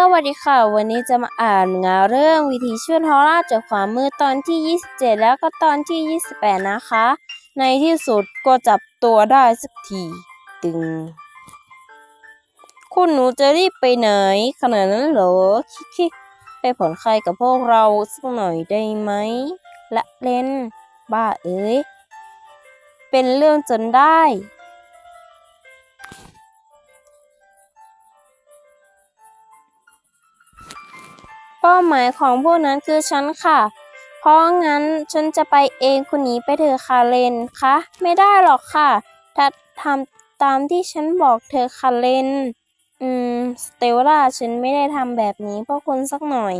สวัสดีค่ะ วันนี้จะมาอ่านงานเรื่องวิธีช่วยทอร่าจากความมืดตอนที่ 27 แล้วก็ตอนที่ 28 นะคะ ในที่สุดก็จับตัวได้สักทีตึง คุณหนูจะรีบไปไหน ขนาดนั้นเหรอ คิกๆไปผ่อนคลายกับพวกเราสักหน่อยได้ไหม ละเล่น บ้าเอ้ย เป็นเรื่องจนได้ หมายของพวกนั้นคือฉันค่ะ เพราะงั้นฉันจะไปเองคุณหนีไปเถอะค่ะเลนคะ ไม่ได้หรอกค่ะ ถ้าทำตามที่ฉันบอกเธอค่ะเลน อืม สเตลล่าฉันไม่ได้ทำแบบนี้เพราะคุณสักหน่อย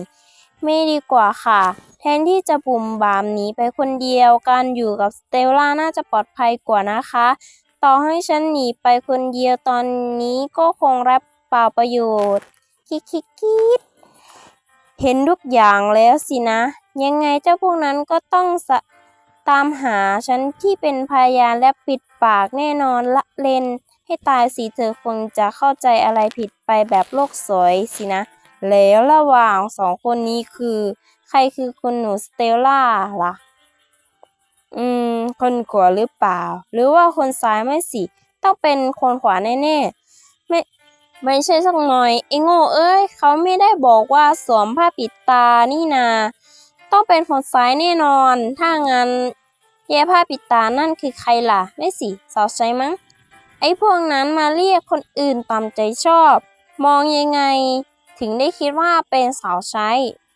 ไม่ดีกว่าค่ะ แทนที่จะบุ่มบามหนีไปคนเดียว การอยู่กับสเตลล่าน่าจะปลอดภัยกว่านะคะ ต่อให้ฉันหนีไปคนเดียวตอนนี้ก็คงรับเปล่าประโยชน์คิกคิกคิด เห็นทุกอย่างแล้วสินะ ยังไงเจ้าพวกนั้นก็ต้องตามหาฉันที่เป็นพยานและปิดปากแน่นอนละเลนให้ตายสิเธอคงจะเข้าใจอะไรผิดไปแบบโลกสวยสินะ แล้วระหว่างสองคนนี้คือ ใครคือคุณหนูสเตลล่าล่ะ อืม คนขวาหรือเปล่า หรือว่าคนซ้ายไม่สิ ต้องเป็นคนขวาแน่ๆ ไม่ใช่สักหน่อยไอ้โง่เอ้ยเขาไม่ได้บอกว่าสวมผ้าปิดตานี่นา ต้องเป็นคนซ้ายแน่นอน ถ้างั้นแย่ผ้าปิดตานั่นคือใครล่ะ ไม่สิสาวใช้มั้ง ไอ้พวกนั้นมาเรียกคนอื่นตามใจชอบ มองยังไง ถึงได้คิดว่าเป็นสาวใช้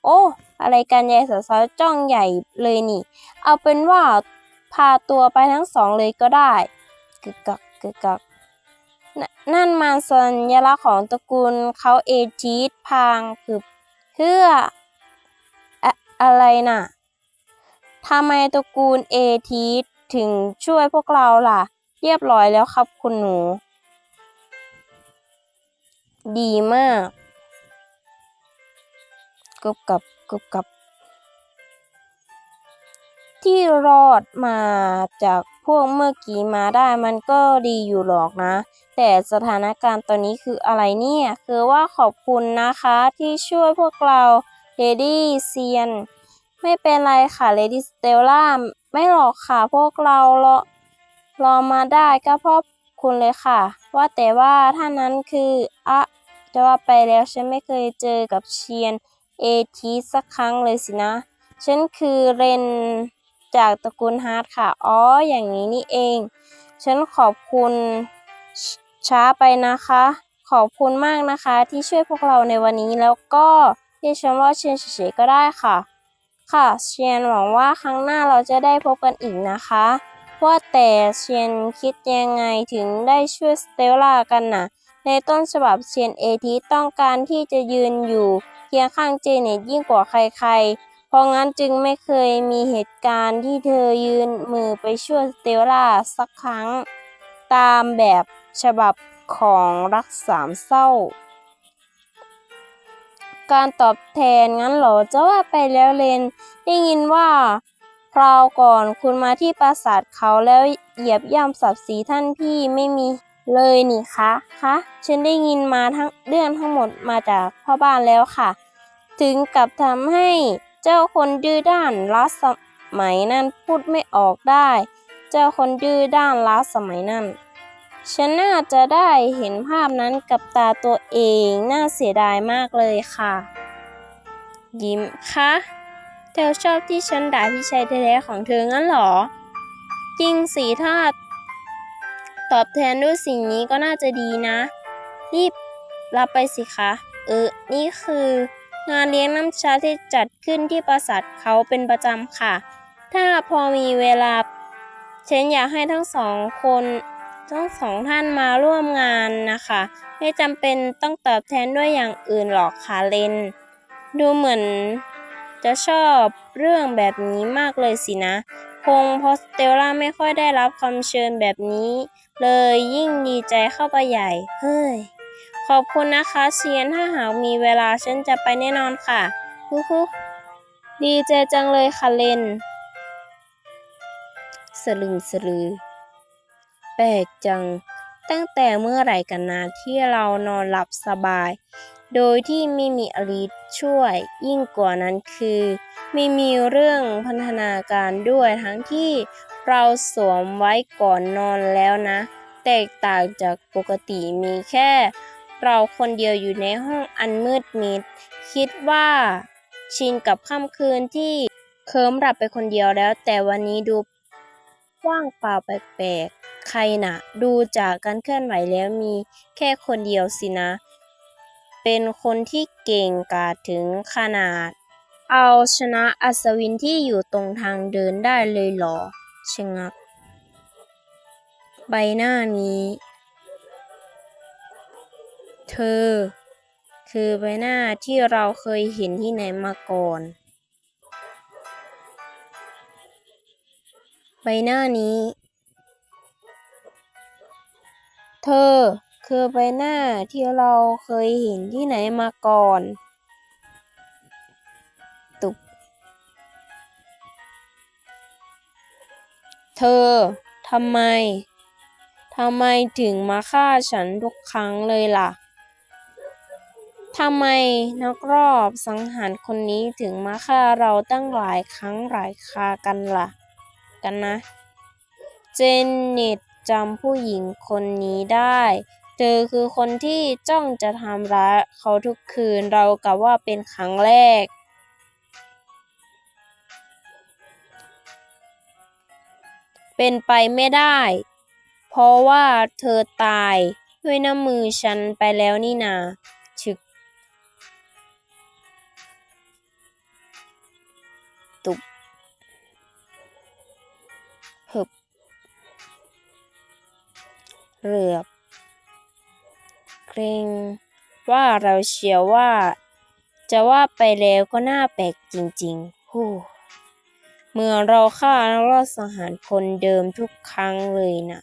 โอ้ อะไรกันยายสาวจ้องใหญ่เลยนี่ เอาเป็นว่าพาตัวไปทั้งสองเลยก็ได้กึกกักกึกกัก นนั่นมันสัญลักษณ์ของตระกูลเขาเอจีดพางคือเพื่ออะอะไรน่ะทำไมตระกูลเอทีสถึงช่วยพวกเราล่ะ เรียบร้อยแล้วครับคุณหนู ดีมากกรุบกับกรุบกับ ที่รอดมาจากพวกเมื่อกี้มาได้มันก็ดีอยู่หรอกนะ แต่สถานการณ์ตอนนี้คืออะไรเนี่ย คือว่าขอบคุณนะคะที่ช่วยพวกเราเลดี้เซียนไม่เป็นไรค่ะเลดี้สเตลล่าไม่หรอกค่ะพวกเรารอรอมาได้ก็เพราะคุณเลยค่ะ ว่าแต่ว่าท่านนั้นคืออะจะว่าไปแล้วฉันไม่เคยเจอกับเชียนเอทีสักครั้งเลยสินะ ฉันคือเรน จากตระกูลฮาร์ดค่ะ อ๋อ อย่างนี้นี่เอง ฉันขอบคุณช้าไปนะคะ ขอบคุณมากนะคะที่ช่วยพวกเราในวันนี้แล้วก็เรียกฉันว่าเชียนเฉยๆก็ได้ค่ะ ค่ะเชียนหวังว่าครั้งหน้าเราจะได้พบกันอีกนะคะ ว่าแต่เชียนคิดยังไงถึงได้ช่วยสเตลล่ากันน่ะ ในต้นฉบับเชียนเอทีต้องการที่จะยืนอยู่เคียงข้างเจเน็ตยิ่งกว่าใครๆ เพราะงั้นจึงไม่เคยมีเหตุการณ์ที่เธอยืนมือไปช่วยสเตลล่าสักครั้ง ตามแบบฉบับของรักสามเศร้า การตอบแทนงั้นเหรอจะว่าไปแล้วเลนได้ยินว่าคราวก่อนคุณมาที่ปราสาทเขาแล้วเหยียบย่ำศักดิ์ศรีท่านพี่ไม่มีเลยนี่คะคะฉันได้ยินมาทั้งเรื่องทั้งหมดมาจากพ่อบ้านแล้วค่ะ ถึงกับทำให้ เจ้าคนดื้อด้านล้าสมัยนั้นพูดไม่ออกได้ เจ้าคนดื้อด้านล้าสมัยนั้นฉันน่าจะได้เห็นภาพนั้นกับตาตัวเอง น่าเสียดายมากเลยค่ะ ยิ้มคะเธอชอบที่ฉันด่าพี่ชายแท้ๆของเธองั้นเหรอ จริงสิถ้าตอบแทนด้วยสิ่งนี้ก็น่าจะดีนะ รีบรับไปสิคะ เออ นี่คือ งานเลี้ยงน้ำชาที่จัดขึ้นที่ปราสาทเขาเป็นประจำค่ะ ถ้าพอมีเวลาฉันอยากให้ทั้งสองคนทั้งสองท่านมาร่วมงานนะคะ ไม่จำเป็นต้องตอบแทนด้วยอย่างอื่นหรอกค่ะเลน ดูเหมือนจะชอบเรื่องแบบนี้มากเลยสินะ คงพราะสเตลล่าไม่ค่อยได้รับคำเชิญแบบนี้ เลยยิ่งดีใจเข้าไปใหญ่ เฮ้ย ขอบคุณนะคะเชียนถ้าหากมีเวลาฉันจะไปแน่นอนค่ะฮู้ฮู้ดีใจจังเลยค่ะเลนสลึมสลือ แปลกจัง ตั้งแต่เมื่อไหร่กันนะที่เรานอนหลับสบาย โดยที่ไม่มีอลิสช่วย ยิ่งกว่านั้นคือ ไม่มีเรื่องพันธนาการด้วยทั้งที่เราสวมไว้ก่อนนอนแล้วนะ แตกต่างจากปกติมีแค่ เราคนเดียวอยู่ในห้องอันมืดมิด คิดว่าชินกับค่ำคืนที่เคิมหลับไปคนเดียวแล้ว แต่วันนี้ดูว่างเปล่าแปลกๆ ใครน่ะ ดูจากการเคลื่อนไหวแล้วมีแค่คนเดียวสินะ เป็นคนที่เก่งกาจถึงขนาด เอาชนะอัศวินที่อยู่ตรงทางเดินได้เลยหรอชะงัก ใบหน้านี้ เธอ คือใบหน้าที่เราเคยเห็นที่ไหนมาก่อน ใบหน้านี้ เธอ คือใบหน้าที่เราเคยเห็นที่ไหนมาก่อนตุบเธอทำไมทำไมถึงมาฆ่าฉันทุกครั้งเลยล่ะ ทำไมนักรอบสังหารคนนี้ถึงมาฆ่าเราตั้งหลายครั้งหลายคากันล่ะ กันนะ เจนเน็ตจำผู้หญิงคนนี้ได้ เธอคือคนที่จ้องจะทำร้ายเขาทุกคืนเรากับว่าเป็นครั้งแรก เป็นไปไม่ได้ เพราะว่าเธอตายด้วยน้ำมือฉันไปแล้วนี่นา เหลือบเกรงว่าเราเชียวว่า จะว่าไปแล้วก็น่าแปลกจริงๆฮู้เมื่อเราฆ่านักรอดสังหารคนเดิมทุกครั้งเลยนะ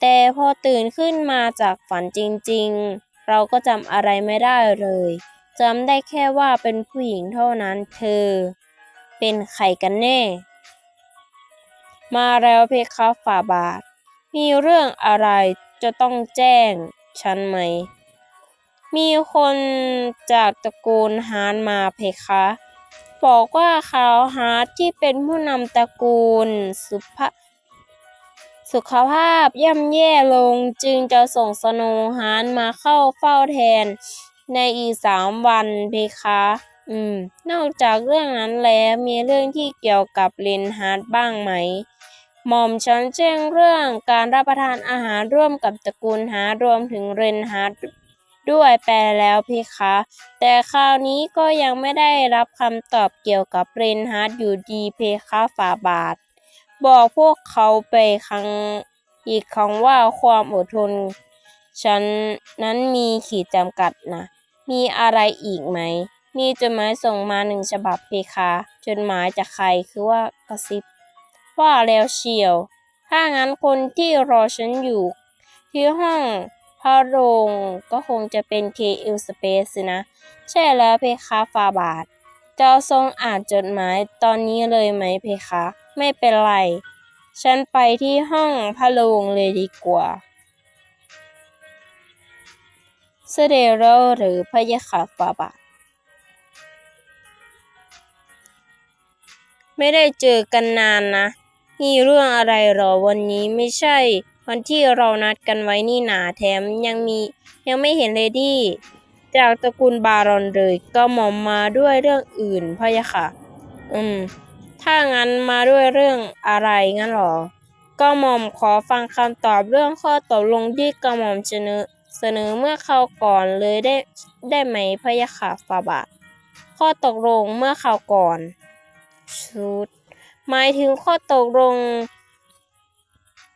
แต่พอตื่นขึ้นมาจากฝันจริงๆ เราก็จำอะไรไม่ได้เลยจำได้แค่ว่าเป็นผู้หญิงเท่านั้นเธอ เป็นใครกันแน่ มาแล้วเพคะฝ่าบาท มีเรื่องอะไรจะต้องแจ้งฉันไหม มีคนจากตระกูลฮานมาเพคะ บอกว่าเขาฮาร์ทที่เป็นผู้นำตระกูลสุภาสุขภาพย่ำแย่ลงจึงจะส่งสโนว์ฮาร์ทมาเข้าเฝ้าแทนในอีกสามวันเพคะ อืม นอกจากเรื่องนั้นแล้วมีเรื่องที่เกี่ยวกับเลนฮาร์ดบ้างไหม หม่อมฉันแจ้งเรื่องการรับประทานอาหารร่วมกับตระกูลฮารวมถึงเรนฮาร์ดด้วยไปแล้วเพคะ แต่คราวนี้ก็ยังไม่ได้รับคำตอบเกี่ยวกับเรนฮาร์ดอยู่ดีเพคะฝ่าบาท บอกพวกเขาไปครั้งอีกครั้งว่าความอดทน ฉันนั้นมีขีดจำกัดนะ มีอะไรอีกไหม มีจดหมายส่งมาหนึ่งฉบับเพคะ จดหมายจากใครคือว่ากระซิบ ว่าแล้วเชียว ถ้างั้นคนที่รอฉันอยู่ ที่ห้องพระโรงก็คงจะเป็นเคเอลสเปซสินะ ใช่แล้วเพคะฟาบาท เจ้าทรงอ่านจดหมายตอนนี้เลยไหมเพคะ ไม่เป็นไร ฉันไปที่ห้องพระโรงเลยดีกว่า เสเดโรหรือพระยะค่ะฟาบาท ไม่ได้เจอกันนานนะ มีเรื่องอะไรหรอวันนี้ไม่ใช่ วันที่เรานัดกันไว้นี่หนาแถมยังมียังไม่เห็นเลดี้ จากตระกูลบารอนเลย ก็หมอมมาด้วยเรื่องอื่นพะยะค่ะ อืม ถ้างั้นมาด้วยเรื่องอะไรงั้นหรอ ก็หมอมขอฟังคำตอบเรื่องข้อตกลงที่กระหม่อมเสนอเสนอเมื่อเขาวก่อนเลยได้ได้ไหมพะยะค่ะฟาบาทข้อตกลงเมื่อคราวก่อน ชุด หมายถึงข้อตกลง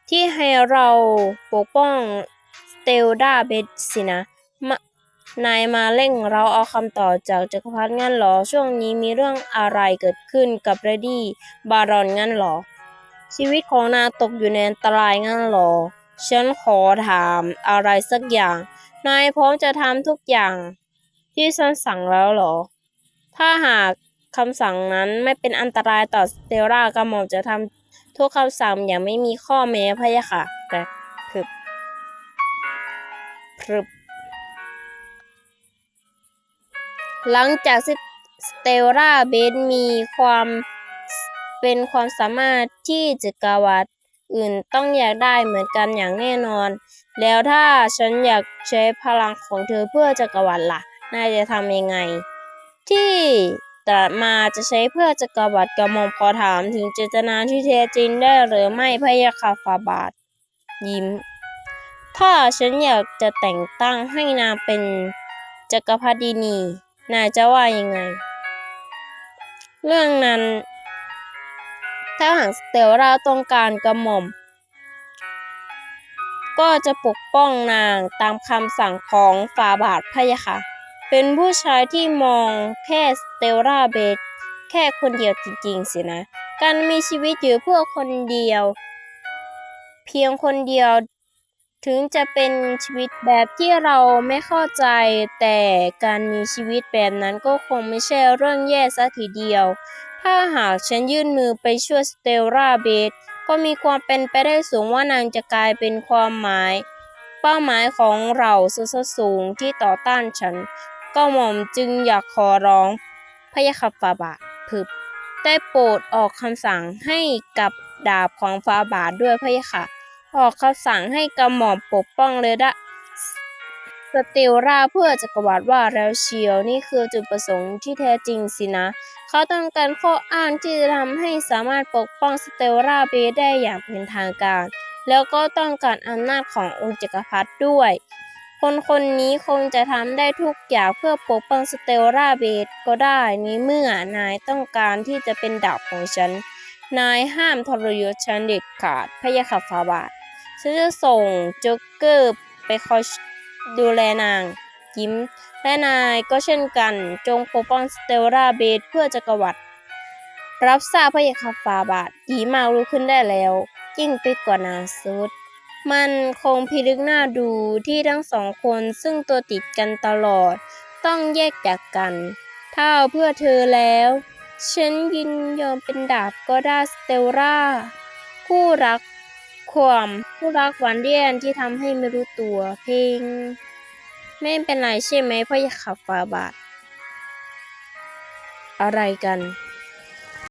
ที่ให้เราปกป้องสเตลดาเบสสินะนายมาเร่งเราเอาคำตอบจากจักรพรรดิงั้นหรอ ช่วงนี้มีเรื่องอะไรเกิดขึ้นกับเรดี้บารอนงั้นหรอ ชีวิตของนางตกอยู่ในอันตรายงั้นหรอ ฉันขอถามอะไรสักอย่าง นายพร้อมจะทำทุกอย่างที่ฉันสั่งแล้วหรอ ถ้าหาก คำสั่งนั้นไม่เป็นอันตรายต่อสเตลล่ากระหม่อมจะทำทุกคำสั่งอย่างไม่มีข้อแม้พะยะค่ะ แต่พรึบพรึบหลังจากสเตลล่าเบสมีความเป็นความสามารถที่จักรวรรดิอื่นต้องอยากได้เหมือนกันอย่างแน่นอน แล้วถ้าฉันอยากใช้พลังของเธอเพื่อจักรวรรดิล่ะ นายจะทำยังไง ที่ ตรัสมาจะใช้เพื่อจักรวรรดิกระหม่อมขอถามถึงเจตนาที่แท้จริงได้หรือไม่พะยะค่ะฟาบาท ยิ้ม ถ้าฉันอยากจะแต่งตั้งให้นางเป็นจักรพรรดินีนายจะว่ายังไง เรื่องนั้น ถ้าหากสเตลล่าต้องการกระหม่อม ก็จะปกป้องนางตามคำสั่งของฟาบาทพะยะค่ะ เป็นผู้ชายที่มองแค่สเตลลาเบสแค่คนเดียวจริงๆสินะ การมีชีวิตอยู่เพื่อคนเดียว เพียงคนเดียวถึงจะเป็นชีวิตแบบที่เราไม่เข้าใจแต่การมีชีวิตแบบนั้นก็คงไม่ใช่เรื่องแย่ซะทีเดียว ถ้าหากฉันยื่นมือไปช่วยสเตลลาเบสก็มีความเป็นไปได้สูงว่านางจะกลายเป็นความหมาย เป้าหมายของเราสุดสูงที่ต่อต้านฉัน ก็หม่อมจึงอยากขอร้องพะยะค่ะฟาบาทพึบได้โปรดออกคำสั่งให้กับดาบของฟาบาทด้วยพะยะค่ะออกคำสั่งให้กระหม่อมปกป้องเลยดะสเตลลาเพื่อจักรวรรดิว่าแล้วเชียวนี่คือจุดประสงค์ที่แท้จริงสินะ เขาต้องการข้ออ้างที่จะทำให้สามารถปกป้องสเตลลาเบได้อย่างเป็นทางการ แล้วก็ต้องการอำนาจขององค์จักรพรรดิด้วย คนคนนี้คงจะทำได้ทุกอย่างเพื่อปกป้องสเตลลาเบสก็ได้นี้เมื่อนายต้องการที่จะเป็นดาบของฉัน นายห้ามทรยศฉันเด็ดขาดพะยะค่ะฟาบาทฉันจะส่งจ๊กเกอร์ไปคอยดูแลนางยิ้ม และนายก็เช่นกัน จงปกป้องสเตลลาเบสเพื่อจักรวรรดิรับทราบพะยะค่ะฟาบาทดีมากรู้ขึ้นได้แล้วยิ่งไปกว่านาสุด มันคงพิลึกหน้าดูที่ทั้งสองคนซึ่งตัวติดกันตลอด ต้องแยกจากกัน ถ้าเพื่อเธอแล้ว ฉันยินยอมเป็นดาบก็ได้สเตลล่าคู่รักความคู่รักหวานเลี่ยนที่ทำให้ไม่รู้ตัวเพลง ไม่เป็นไรใช่ไหมพ่ออยากขับฟาบาท อะไรกัน